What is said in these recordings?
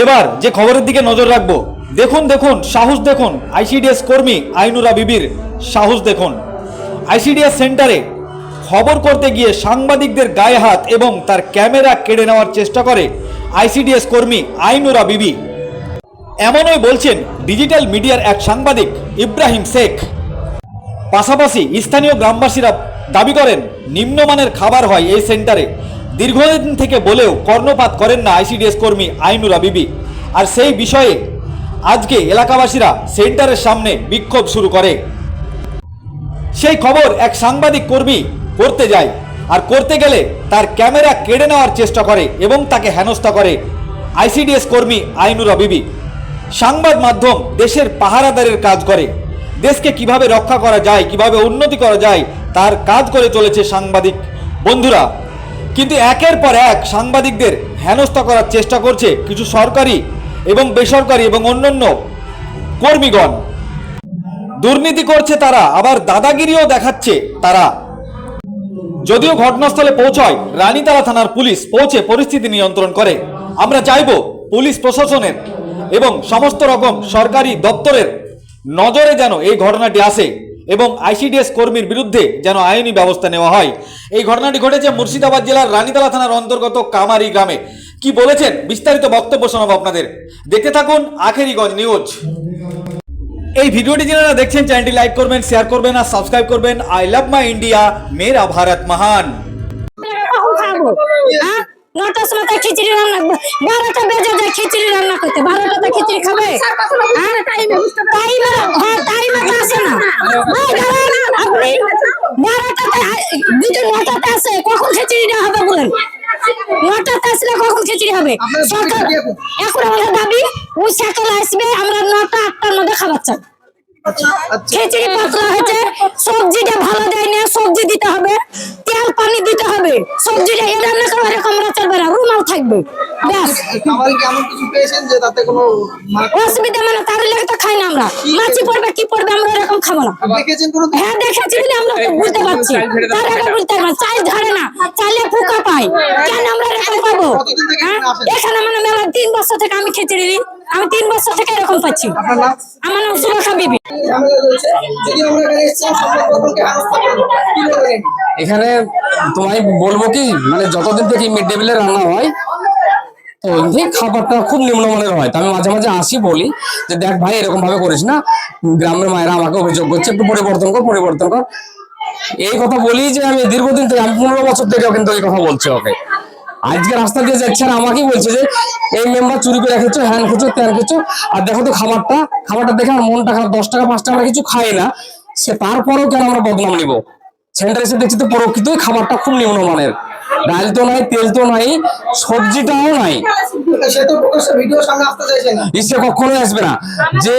এবার যে খবরের দিকে নজর রাখব, দেখুন দেখুন, সাহস দেখুন আইসিডিএস কর্মী আইনুরা বিবির সাহস দেখুন। আইসিডিএস সেন্টারে খবর করতে গিয়ে সাংবাদিকদের গায়ে হাত এবং তার ক্যামেরা কেড়ে নেওয়ার চেষ্টা করে আইসিডিএস কর্মী আইনুরা বিবি। এমনই বলছেন ডিজিটাল মিডিয়ার এক সাংবাদিক, ইব্রাহিম শেখ। পাশাপাশি স্থানীয় গ্রামবাসীরা দাবি করেন, নিম্নমানের খাবার হয় এই সেন্টারে। দীর্ঘদিন থেকে বলেও কর্ণপাত করেন না আইসিডিএস কর্মী আইনুরা বিবি। আর সেই বিষয়ে আজকে এলাকাবাসীরা সেন্টারের সামনে বিক্ষোভ শুরু করে। সেই খবর এক সাংবাদিক কর্মী করতে যায় আর করতে গেলে তার ক্যামেরা কেড়ে নেওয়ার চেষ্টা করে এবং তাকে হেনস্থা করে আইসিডিএস কর্মী আইনুরা বিবি। সংবাদ মাধ্যম দেশের পাহারাদারের কাজ করে। দেশকে কীভাবে রক্ষা করা যায়, কীভাবে উন্নতি করা যায়, তার কাজ করে চলেছে সাংবাদিক। বন্ধুরা কিন্তু একের পর এক সাংবাদিকদের হেনস্থা করার চেষ্টা করছে কিছু সরকারি এবং বেসরকারি এবং অন্যান্য কর্মীগণ। দুর্নীতি করছে তারা, আবার দাদাগিরিও দেখাচ্ছে তারা। যদিও ঘটনাস্থলে পৌঁছয় রানীতালা থানার পুলিশ পৌঁছে পরিস্থিতি নিয়ন্ত্রণ করে। আমরা চাইব পুলিশ প্রশাসনের এবং সমস্ত রকম সরকারি দপ্তরের নজরে যেন এই ঘটনাটি আসে। এবং আইসিডিএস কর্মীর বিরুদ্ধে যেন আইনি ব্যবস্থা নেওয়া হয়। এই ঘটনাটি ঘটেছে মুর্শিদাবাদ জেলার রানীতলা থানার অন্তর্গত কামারি গ্রামে। কি বলেছেন? বিস্তারিত বক্তব্য শোনাবো আপনাদের। দেখতে থাকুন আখেরিগঞ্জ নিউজ। এই ভিডিওটি যারা দেখছেন, চ্যানেলটি লাইক করবেন, শেয়ার করবেন আর সাবস্ক্রাইব করবেন। আই লাভ মাই ইন্ডিয়া মেরা ভারত মহান। হ্যাঁ? নটার সময় তো খিচুড়ি রান্না বারোটা বেজে যায় খিচুড়ি রান্না করতে। বারোটাতে খিচুড়ি খাবে? হ্যাঁ? টাইমে হ্যাঁ তো আসে না। আপনি বারোটাতে আ- নটাতে আসে কখন খিচুড়িটা হবে বলেন? নটাতে আসলে কখন খিচুড়ি হবে? সকাল এখন আমাদের দাবি ওই সকাল আসবে আমরা নটা আটটার মধ্যে খাবার চাই। খিচুড়ি পাতলা হয়েছে সবজিটা ভালো দেয় না সবজি দিতে হবে তেল পানি দিতে হবে সবজিটা এ রান্না এরকম আমরা ব্যাস। কোনো মানে অসুবিধা মানে তার লেগে তো খাই না আমরা। মাছি পড়বে কি পড়বে আমরা এরকম খাব না। দেখেছেন কোনো হ্যাঁ দেখেছি বলে আমরা তো বুঝতে পারছি। তার আগে বুঝতে পারব চাল ধরে না। চালে পোকা পাই কেন আমরা এরকম পাবো কতদিন থেকে হ্যাঁ? এখানে মানে মেলা তিন বছর থেকে আমি খিচুড়ি দিই। আমি তিন বছর থেকে এরকম পাচ্ছি। আমার নাম সুরক্ষা বিবি। এখানে তোমায় বলব কি মানে যতদিন থেকে মিড ডে মিলের রান্না হয় তো খাবারটা খুব নিম্নমানের হয়, তো আমি মাঝে মাঝে আসি বলি যে দেখ ভাই, এরকম ভাবে করিস না। গ্রামের মায়েরা আমাকে অভিযোগ করছে, একটু পরিবর্তন কর পরিবর্তন কর। এই কথা বলি যে আমি দীর্ঘদিন থেকে, আমি পনেরো বছর থেকেও কিন্তু এই কথা বলছি ওকে। আজকে রাস্তা দিয়ে যাচ্ছে আর আমাকেই বলছে যে, এই মেম্বার চুরি করে রেখেছো, হ্যান খেছো ত্যান খেছো আর দেখো তো খাবারটা খাবারটা দেখে আমার মনটা খারাপ, দশ টাকা, পাঁচ টাকা কিছু খাই না। সে তারপরেও কেন আমরা বদনাম নিব? সেন্টার এসে দেখছি তো প্রকৃতই খাবারটা খুব নিম্নমানের ডাল তো নাই তেল তো নাই সবজিটাও নাই। সে প্রকাশ্যে কখনোই আসবে না। যে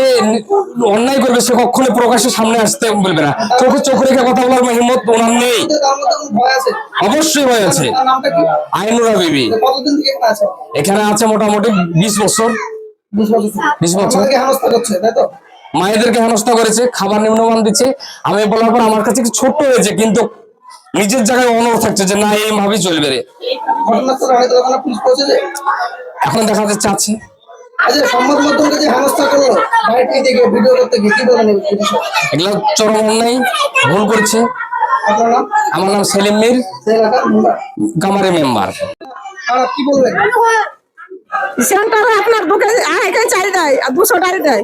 অন্যায় করবে সে কখনোই প্রকাশের সামনে আসতে বলবে না। চোখে চোখ রেখে কথা বলার হিম্মত ওনার নেই। অবশ্যই ভয় আছে। আইনুরা বিবি। এখানে আছে? মোটামুটি বিশ বছর। বিশ তাই তো? মায়েদেরকে হেনস্থা করেছে খাবার নিম্নমান দিচ্ছে। আমি বলার পর আমার কাছে ছোট্ট হয়েছে কিন্তু নিজের জায়গায় অনর থাকছে যে না এইভাবেই চলবে রে। এখন দেখা যাচ্ছে আছে। আচ্ছা সংবাদ মাধ্যমকে যে হেনস্থা করল থেকে ভিডিও করতে গিয়ে কি বলেন এগুলো চরম অন্যায় ভুল করছে। আপনার আমার নাম সেলিম মির। সে এলাকার মেম্বার কি বলবেন? আপনার বুকে একাই চাই দেয় আর দুশো টাকা দেয়।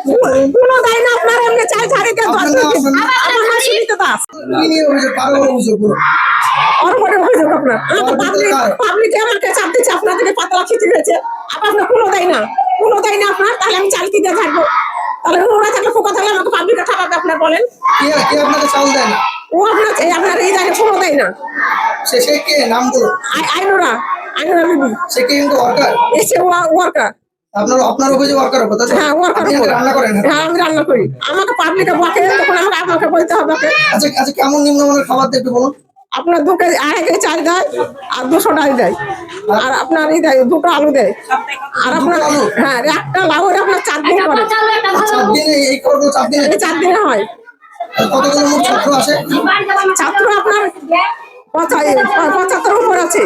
কোনো দেয় না আপনার এমনি চাই ছাড়ি দিয়ে নাম? আমার নাম সুনীতা দাস নিয়ে অভিযোগ? কোনো আপনার পাবলিক পাবলিক আমাকে চাপ দিচ্ছে আপনার থেকে পাতলা খিচুড়ি হয়েছে আবার আপনার কোনো দেয় না কোনো দেয় না আপনার তাহলে আমি চাল কি দিয়ে থাকব তাহলে ওরা থাকলে পোকা থাকলে আমাকে পাবলিকে ঠাপাবে আপনার বলেন কে কে আপনাকে চাল দেয় না ও আপনার আপনার এই জায়গায় কোনো দেয় না সে সে কে নাম আই- আইনোরা। আইনোরা বিবি। সে কে? ওয়ার্কার। এসে ওয়ার্কার। আপনার আপনার ওয়ার্কার হ্যাঁ ওয়ার্কার রান্না করেন হ্যাঁ আমি রান্না করি। আমাকে পাবলিকে বকে তখন আমাকে আপনাকে বলতে হবে। আচ্ছা আচ্ছা কেমন নিম্নমানের খাবার দিয়ে একটু বলুন? আপনার দু কেজি আড়াই কেজি চাল দেয় আর দুশো ডাল দেয়। আর আপনার এই দেয় দুটো আলু দেয়। আর আপনার আলু? হ্যাঁ একটা লাউয়ের আপনার চার দিন করে। চার দিনে এই খবর চার দিনে? এই চার দিনে হয়। ছাত্র আসে ছাত্র আপনার পঁচা- পঁচাত্তর উপর আছে।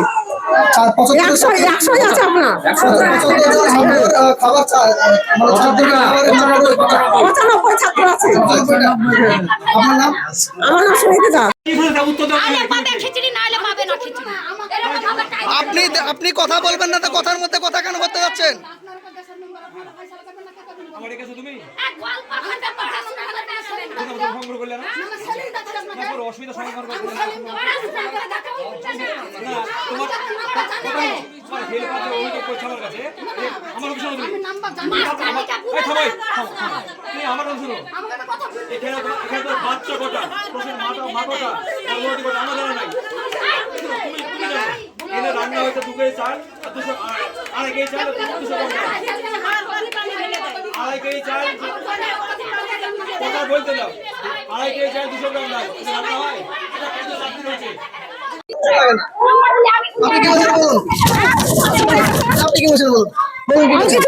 মানে আমার নাম খিচুড়ি না হলে পাবে না খিচুড়ি। আপনি আপনি কথা বলবেন না তো কথার মধ্যে কথা কেন করতে যাচ্ছেন? আসেন ভঙ্গ করলে না অসুবিধা না তোমার তোমার হেল্প আছে অভিযোগ করছে আমার কাছে এ, আমার অফিসে তুমি এই থামাই থামো, থামো। তুমি আমার কথা এখানে তো এখানে তো বাচ্চা কটা মাথা মা কটা গর্ভবতী কটা আমার জানা নাই তুমি তুমি জানো এনে রান্না হয়েছে দু কেজি চাল আর দুশো আড়াই- কেজি চাল দুশো। আড়াই কেজি চাল কথা বলতে দাও আড়াই কেজি চাল দুশো গ্রাম রান্না হয়? আপনি কি বলছেন বলুন? আপনি কি বলছেন বলুন? বলুন কি বলছেন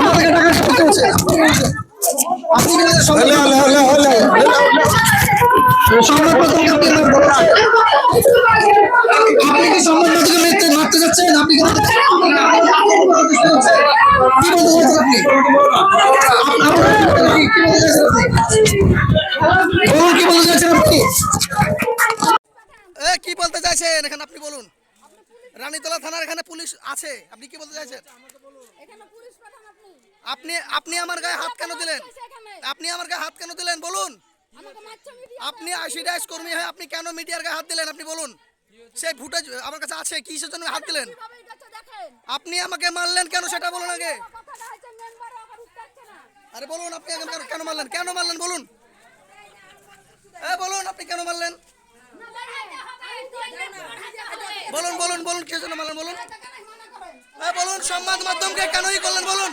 আমাদেরকে টাকা হচ্ছে। আপনি কি বলছেন মাধ্যমকে আপনি কি মারতে মারতে যাচ্ছেন? আপনি কি বলতে চাচ্ছেন? কি বলুন, কি বলতে চাচ্ছেন আপনি? কি বলতে চাইছেন? এখানে আপনি বলুন। রানীতলা থানার এখানে পুলিশ আছে। আপনি কি বলতে চাইছেন? আপনি আপনি আমার গায়ে হাত কেন দিলেন? আপনি আমার গায়ে হাত কেন দিলেন? বলুন। আপনি আইসিডিএস কর্মী হয়ে আপনি কেন মিডিয়ার গায়ে হাত দিলেন? আপনি বলুন। সেই ফুটেজ আমার কাছে আছে। কিসের জন্য হাত দিলেন? আপনি আমাকে মারলেন কেন সেটা বলুন আগে। আরে বলুন, আপনি কেন মারলেন? কেন মারলেন? বলুন। এ বলুন, আপনি কেন মারলেন? বলুন বলুন বলুন, কে জন্য মারলেন, বলুন। হ্যাঁ বলুন, সংবাদ মাধ্যমকে কেনই করলেন, বলুন।